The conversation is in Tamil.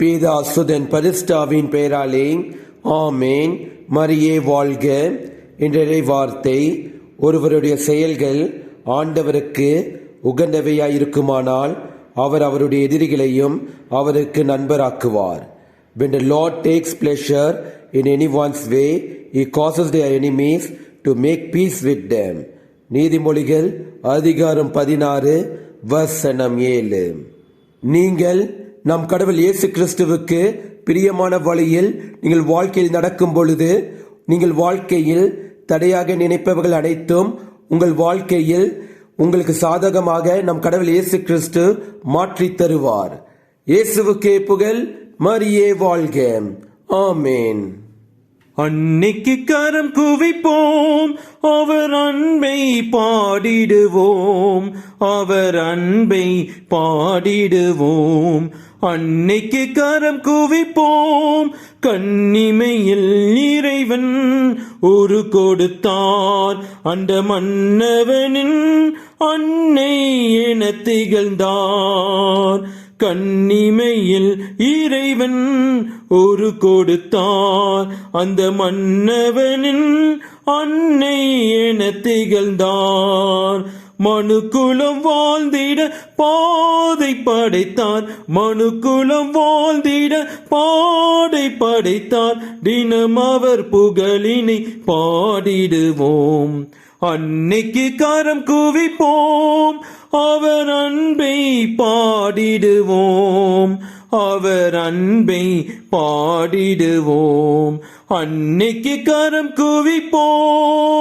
பீதா சுதன் பரிஸ்டாவின் பெயராலே ஆமேன். மரியே வாழ்க. என்ற வார்த்தை ஒருவருடைய செயல்கள் ஆண்டவருக்கு உகந்தவையாயிருக்குமானால் அவர் அவருடைய எதிரிகளையும் அவருக்கு நண்பராக்குவார். When the Lord takes pleasure in anyone's way he causes their enemies to make peace with them நீதிமொழிகள் அதிகாரம் பதினாறு வசனம் ஏழு. நீங்கள் நம் கடவுள் இயேசு கிறிஸ்துவுக்கு பிரியமான வழியில் நீங்கள் வாழ்க்கையில் நடக்கும் பொழுது நீங்கள் வாழ்க்கையில் தடையாக நினைப்பவர்கள் அனைத்தும் உங்கள் வாழ்க்கையில் உங்களுக்கு சாதகமாக நம் கடவுள் இயேசு கிறிஸ்து மாற்றி தருவார். இயேசுவுக்கே புகழ் மரியே வாழ்க. ஆமேன். அன்னைக்கு கரம் குவிப்போம் அவர் அன்பை பாடிடுவோம் அவர் அன்பை பாடிடுவோம். அன்னைக்கு கரம் குவிப்போம் கண்ணிமையில் இறைவன் ஒரு கொடுத்தார். அந்த மன்னவனின் அன்னை என திகழ்ந்தார். கண்ணிமையில் இறைவன் ஒரு கொடுத்தார். அந்த மன்னவனின் அன்னை என திகழ்ந்தார். மனுக்குலம் வாழ்ந்திட பாதை படைத்தார் மனுக்குலம் வாழ்ந்திட பாடை படைத்தான். தினம் அவர் புகழினை பாடிடுவோம். அன்னைக்கு கரம் குவிப்போம். அவர் அன்பை பாடிடுவோம். அவர் அன்பை பாடிடுவோம். அன்னைக்கு கரம் குவிப்போம்.